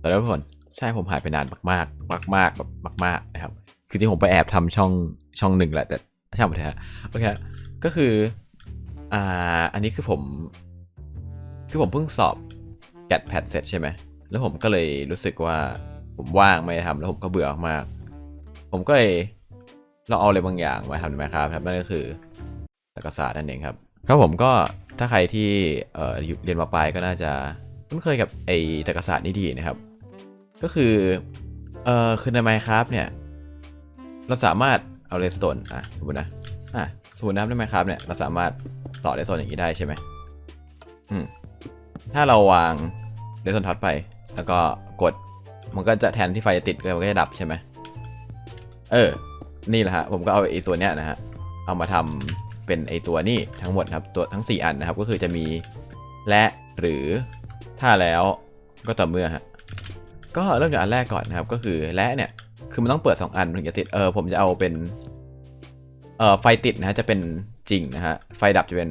แต่แล้วทุกคนใช่ผมหายไปนานมากๆ มากๆแบบมาก ๆนะครับ คือที่ผมไปแอบทำช่องช่องหนึ่งแหละแต่ช่างมันเถอะโอเคก็คืออ่าอันนี้คือผม คือผมเพิ่งสอบแกดแพดเสร็จใช่ไหมแล้วผมก็เลยรู้สึกว่าผมว่างไม่ได้ทำแล้วผมก็เบื่อมาก ผมก็เลยเราเอาอะไรบางอย่างมาทำไหมครับนั่นก็คือตรรกศาสตร์นั่นเองครับครับผมก็ถ้าใครที่เอ่อเรียนมาปลายก็น่าจะคุ้นเคยกับไอ้ตรรกศาสตร์นี่ดีนะครับ ก็คือเอ่อคือใน Minecraft เนี่ย เราสามารถเอาเรสโตนอะสมมตินะอะสมมตินะใน Minecraft เนี่ยเราสามารถต่อเรสโตนอย่างนี้ได้ใช่ไหมอืมถ้าเราวางเรสโตนท็อตไป แล้วก็กดมันก็จะแทนที่ไฟจะติดมันก็จะดับใช่ไหมเออ นี่แหละฮะผมก็เอาไอ้ตัวเนี้ยนะฮะเอามาทำเป็นไอ้ตัวนี้ทั้งหมดครับตัวทั้ง 4 อันนะครับก็คือจะมีและหรือถ้าแล้วก็ต่อเมื่อฮะ ก็เริ่มจากอันแรกก่อนนะครับ ก็คือและเนี่ยคือมันต้องเปิด 2 อันถึงจะติดเออผมจะเอาเป็นเออไฟติดนะฮะจะเป็นจริงนะฮะไฟดับจะเป็น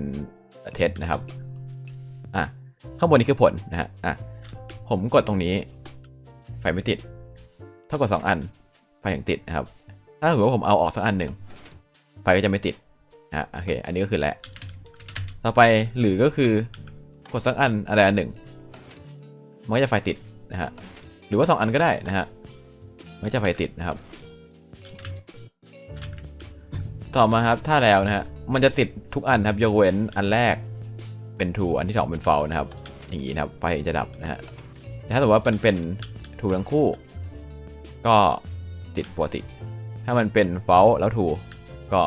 เท็จนะครับอะข้างบนนี้คือผลนะฮะอะผมกดตรงนี้ ไฟไม่ติด ถ้ากด2อัน ไฟถึงติดนะครับ ถ้าถือว่าผมเอาออกสักอันหนึ่งไฟก็จะไม่ติดนะฮะโอเค อันนี้ก็คือและต่อไปหรือก็คือกดสักอันอะไรอันหนึ่งมันก็จะไฟติดนะฮะ หรือว่า 2 อันก็ได้นะฮะไม่จะไฟติดนะครับ ต่อมาครับถ้าแล้วนะฮะมันจะติดทุกอันครับยกเว้นอันแรกเป็น true อันที่ 2 เป็น false นะครับ อย่างนี้นะครับไฟจะดับนะฮะแต่ถ้าสมมติว่ามันเป็น true ทั้งคู่ ก็ติดปกติ ถ้ามันเป็น false แล้ว true ก็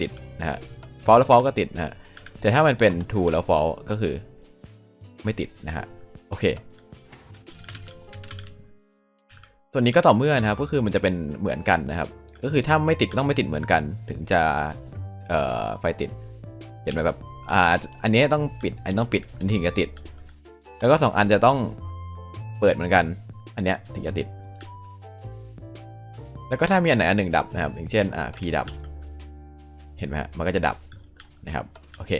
ติดนะฮะ false แล้ว false ก็ติดนะฮะแต่ถ้ามันเป็น true แล้ว false ก็คือ ไม่ติดนะฮะ โอเค ส่วนนี้ก็ต่อเมื่อนะครับก็คือมันจะเป็นเหมือนกันนะครับ ก็คือถ้าไม่ติดก็ต้องไม่ติดเหมือนกัน ถึงจะเอ่อไฟติดเห็นไหมแบบอ่าอันนี้ต้องปิดอันนี้ต้องปิดอันถึงจะติด แล้วก็สองอันจะต้องเปิดเหมือนกัน อันเนี้ยถึงจะติด แล้วก็ถ้ามีอันไหนอันหนึ่งดับนะครับ อย่างเช่นอ่า P ดับ เห็นไหมฮะมันก็จะดับนะครับโอเค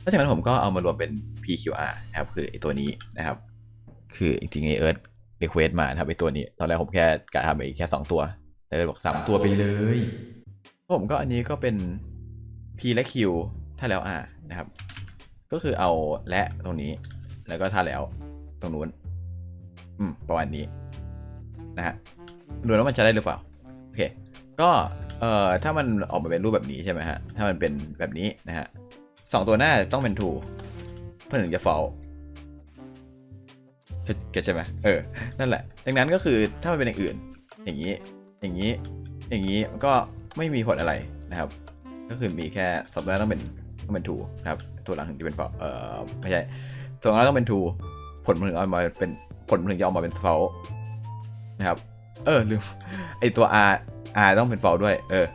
เพราะฉะนั้นผมก็เอามารวมเป็น PQR นะครับคือไอตัวนี้นะครับ คือจริงๆไอเอิร์ธ รีเควสมาทำไอตัวนี้ ตอนแรกผมแค่กะทำไปแค่2ตัว แต่เลยบอก3ตัวไปเลย ผมก็อันนี้ก็เป็น P และ Q ถ้าแล้ว R นะครับ ก็คือเอาและตรงนี้ แล้วก็ถ้าแล้วตรงนู้น อืม ประมาณนี้ นะฮะ ดูแล้วมันจะได้หรือเปล่า โอเค ก็เอ่อถ้ามันออกมาเป็นรูปแบบนี้ใช่ไหมฮะ ถ้ามันเป็นแบบนี้นะฮะสองตัวหน้าต้องเป็น true เพื่อถึงจะ false เก็ตใช่ไหมเออ นั่นแหละ ดังนั้นก็คือถ้ามันเป็นอย่างอื่น อย่างนี้ อย่างนี้ อย่างนี้ก็ไม่มีผลอะไรนะครับ ก็คือมีแค่สัปดาห์ต้องเป็นต้องเป็นทูนะครับ ตัวหลังถึงจะเป็นเอ่อไม่ใช่ตัวหลังต้องเป็นทูผลมันถึงเอามาเป็นผลมันถึงจะออกมาเป็น false นะครับ เออลืมไอตัว r r ต้องเป็น false ด้วย เออ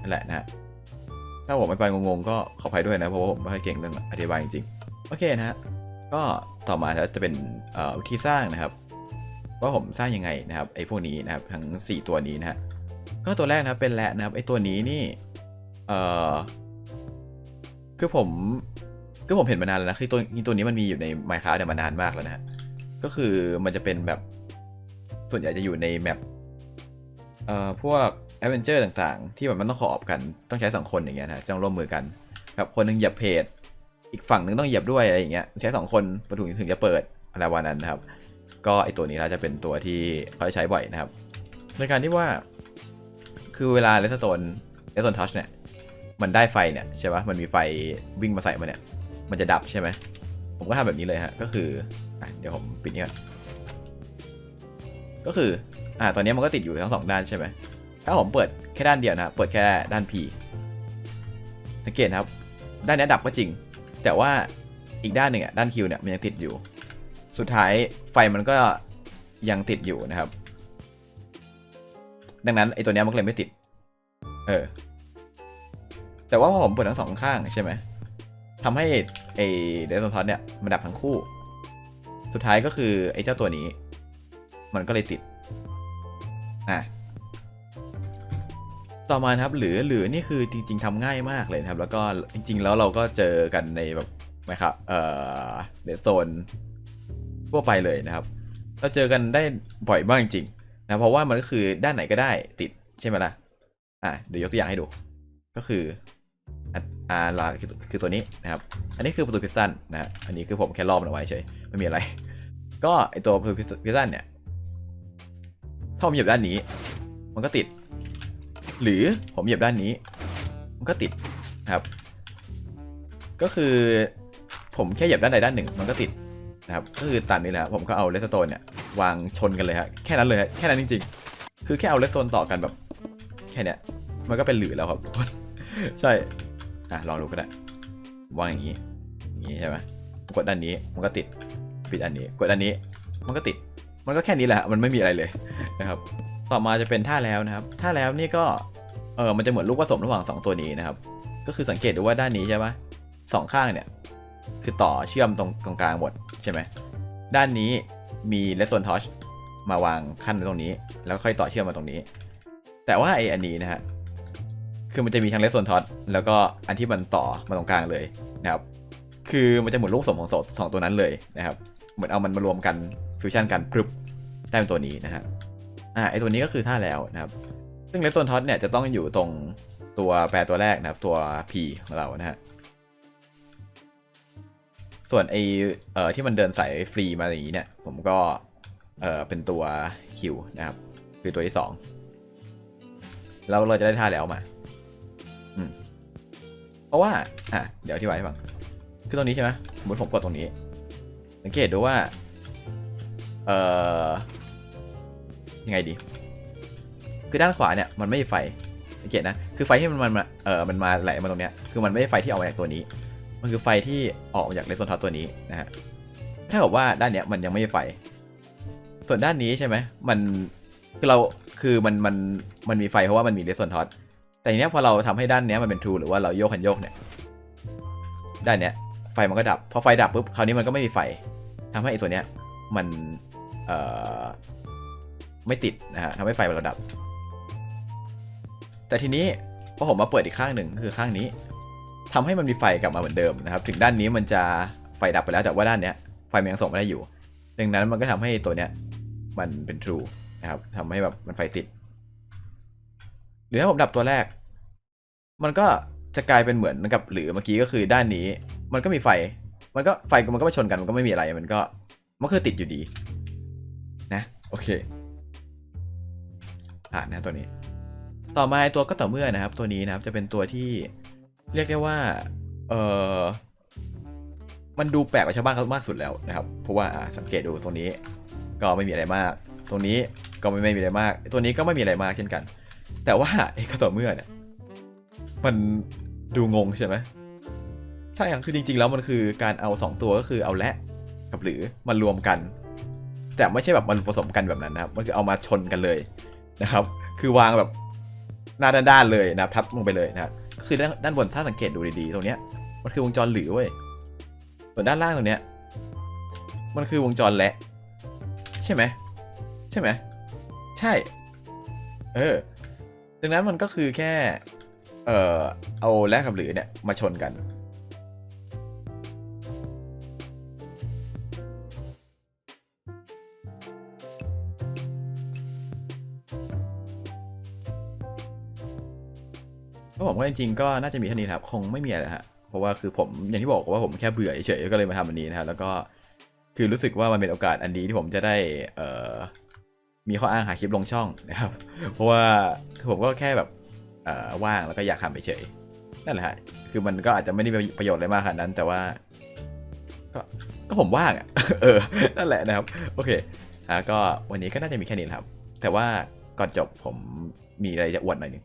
นั่นแหละนะฮะถ้าผมไม่ไปงงๆก็ขออภัยด้วยนะเพราะว่าผมไม่ค่อยเก่งเรื่องอธิบายจริงๆ โอเคนะฮะ ก็ต่อมาจะเป็นเอ่อวิธีสร้างนะครับ ว่าผมสร้างยังไงนะครับไอ้พวกนี้นะครับทั้ง 4 ตัวนี้นะฮะก็ตัวแรกนะครับเป็นแระนะครับไอ้ตัวนี้นี่เอ่อคือผมคือผมเห็นมานานแล้วนะคือตัวตัวนี้มันมีอยู่ใน Minecraft เนี่ยมานานมากแล้วนะฮะก็คือมันจะเป็นแบบส่วนใหญ่จะอยู่ในแมปเอ่อพวกแอดเวนเจอร์ต่างๆ ที่แบบมันต้องขออบกันต้องใช้สองคนอย่างเงี้ยนะฮะต้องร่วมมือกันแบบคนหนึงเหยียบเพจ อีกฝั่งหนึ่งต้องเหยียบด้วยอะไรอย่างเงี้ยใช้สองคนประตูถึงจะเปิดอะไรวันนั้นนะครับ ก็ไอตัวนี้เราจะเป็นตัวที่เขาจะใช้บ่อยนะครับ ในการที่ว่าคือเวลาเลสโตนเลสโตนทัชเนี่ยมันได้ไฟเนี่ยใช่ปะมันมีไฟวิ่งมาใส่มาเนี่ยมันจะดับใช่ไหมผมก็ทำแบบนี้เลยฮะก็คืออเดี๋ยวผมปิดนี่ก่อนก็คืออ่าตอนนี้มันก็ติดอยู่ทั้งสองด้านใช่ไหมถ้าผมเปิดแค่ด้านเดียวนะเปิดแค่ด้าน P สังเกตนะครับด้านนี้ดับก็จริง แต่ว่าอีกด้านหนึ่งอะด้านคิวเนี่ยมันยังติดอยู่ สุดท้ายไฟมันก็ยังติดอยู่นะครับ ดังนั้นไอ้ตัวเนี้ยมันเลยไม่ติด เออ แต่ว่าพอผมเปิดทั้งสองข้างใช่ไหมทำให้ไอ้เดซอนทอสเนี่ยมันดับทั้งคู่ สุดท้ายก็คือไอ้เจ้าตัวนี้ มันก็เลยติดอะ ต่อมาครับหรือหรือนี่คือจริง ๆทำง่ายมากเลยครับ แล้วก็จริง ๆ แล้วเราก็เจอกันในแบบไหมครับเอ่อเดสโซนทั่วไปเลยนะครับ เราเจอกันได้บ่อยมากจริงๆนะเพราะว่ามันก็คือด้านไหนก็ได้ติดใช่ไหมล่ะอะเดี๋ยวยกตัวอย่างให้ดู ก็คืออ่าลาคือคือตัวนี้นะครับ อันนี้คือประตูพิสตันนะฮะอันนี้คือผมแค่รอบมันเอาไว้เฉยไม่มีอะไร ก็ไอตัวประตูพิสตันเนี่ยถ้าผมเหยียบด้านนี้ มันก็ติด หรือผมเหยียบด้านนี้ มันก็ติดนะครับ ก็คือผมแค่เหยียบด้านใดด้านหนึ่ง มันก็ติดนะครับ ก็คือตามนี้แหละผมก็เอาเลสโตนเนี่ยวางชนกันเลยฮะแค่นั้นเลยแค่นั้นจริง ๆ คือแค่เอาเลสโตนต่อกันแบบแค่เนี้ยมันก็เป็นหลือแล้วครับทุกคนใช่อะลองดูก็ได้วางอย่างนี้อย่างนี้ใช่ไหมกดด้านนี้มันก็ติดปิดอันนี้ กดอันนี้ มันก็ติดมันก็แค่นี้แหละ มันไม่มีอะไรเลยนะครับ ต่อมาจะเป็นท่าแล้วนะครับ ท่าแล้วนี่ก็ เออมันจะเหมือนลูกผสมระหว่างสองตัวนี้นะครับ ก็คือสังเกตดูว่าด้านนี้ใช่ไหมสองข้างเนี่ย คือต่อเชื่อมตรงตรงกลางหมดใช่ไหม ด้านนี้มีเลสโซนทอชมาวางขั้นไว้ตรงนี้ แล้วค่อยต่อเชื่อมมาตรงนี้ แต่ว่าไออันนี้นะฮะ คือมันจะมีทั้งเลสโซนทอชแล้วก็อันที่มันต่อมาตรงกลางเลยนะครับ คือมันจะเหมือนลูกผสมของสองสองตัวนั้นเลยนะครับ เหมือนเอามันมารวมกันฟิวชั่นกันกรึบได้เป็นตัวนี้นะฮะ อ่าไอตัวนี้ก็คือท่าแล้วนะครับ ซึ่งเลสโซนท็อชเนี่ยจะต้องอยู่ตรงตัวแปรตัวแรกนะครับตัว P ของเรานะฮะส่วนไอเอ่อที่มันเดินสายฟรีมาอย่างนี้เนี่ย ผมก็ เอ่อเป็นตัว Q นะครับ คือตัวที่สองแล้วเราจะได้ท่าแล้วมา อืม เพราะว่า อะ เดี๋ยวอธิบายให้ฟังคือตรงนี้ใช่ไหมสมมติผมกดตรงนี้ สังเกตดูว่า เอ่อ ยังไงดี คือด้านขวาเนี่ยมันไม่มีไฟสังเกตนะ คือไฟที่มันมันมาเออมันมาไหลมาตรงเนี้ย คือมันไม่ใช่ไฟที่ออกมาจากตัวนี้ มันคือไฟที่ออกมาจากเลสโซนท็อตตัวนี้นะฮะ ถ้ากับว่าด้านเนี้ยมันยังไม่มีไฟ ส่วนด้านนี้ใช่ไหม มันคือเรา คือมันมันมันมีไฟเพราะว่ามันมีเลสโซนท็อตแต่ทีเนี้ยพอเราทำให้ด้านเนี้ยมันเป็นทรูหรือว่าเราโยกคันโยกเนี่ย ด้านเนี้ยไฟมันก็ดับ พอไฟดับปุ๊บ คราวนี้มันก็ไม่มีไฟทำให้ไอ้ตัวเนี้ยมัน เอ่อ ไม่ติดนะฮะทำให้ไฟเราดับ แต่ทีนี้พอผมมาเปิดอีกข้างหนึ่งคือข้างนี้ทำให้มันมีไฟกลับมาเหมือนเดิมนะครับ ถึงด้านนี้มันจะไฟดับไปแล้วแต่ว่าด้านเนี้ยไฟมันยังส่งไม่ได้อยู่ ดังนั้นมันก็ทำให้ตัวเนี้ยมันเป็น true นะครับทำให้แบบมันไฟติด หรือถ้าผมดับตัวแรก มันก็จะกลายเป็นเหมือนกับหรือเมื่อกี้ก็คือด้านนี้ มันก็มีไฟ มันก็ไฟมันก็มาชนกันมันก็ไม่มีอะไร มันก็มันคือติดอยู่ดี นะ โอเค ผ่านนะตัวนี้ ต่อมาไอตัวก็ต่อเมื่อนะครับ ตัวนี้นะครับจะเป็นตัวที่เรียกได้ว่าเออมันดูแปลกกว่าชาวบ้านเขามากสุดแล้วนะครับ เพราะว่าสังเกตดูตรงนี้ก็ไม่มีอะไรมาก ตรงนี้ก็ไม่ไม่มีอะไรมาก ตัวนี้ก็ไม่มีอะไรมากเช่นกัน แต่ว่าไอ้ก็ต่อเมื่อเนี่ยมันดูงงใช่ไหมใช่ครับคือจริงๆแล้วมันคือการเอาสองตัวก็คือเอาและกับหรือมันรวมกัน แต่ไม่ใช่แบบมันผสมกันแบบนั้นนะครับ มันคือเอามาชนกันเลย นะครับ คือวางแบบหน้าด้านๆเลยนะครับทับลงไปเลยนะครับคือด้านด้านบนถ้าสังเกตดูดีๆ ตรงเนี้ยมันคือวงจรหรือเว้ยส่วนด้านล่างตรงเนี้ยมันคือวงจรและใช่ไหมใช่ไหมใช่ เออดังนั้นมันก็คือแค่ เอ่อเอาและกับหรือเนี่ยมาชนกัน ก็ผมว่าจริงๆก็น่าจะมีเท่านี้ครับ คงไม่มีอะไรฮะ เพราะว่าคือผมอย่างที่บอกว่าผมแค่เบื่อเฉยๆก็เลยมาทำอันนี้นะครับแล้วก็คือรู้สึกว่ามันเป็นโอกาสอันดีที่ผมจะได้เอ่อมีข้ออ้างหาคลิปลงช่องนะครับ เพราะว่าคือผมก็แค่แบบเอ่อว่างแล้วก็อยากทำเฉยๆนั่นแหละฮะคือมันก็อาจจะไม่ได้ประโยชน์อะไรมากขนาดนั้น แต่ว่าก็ก็ผมว่างอะเออนั่นแหละนะครับ โอเคอะก็วันนี้ก็น่าจะมีแค่นี้ครับ แต่ว่าก่อนจบผมมีอะไรจะอวดหน่อยนึง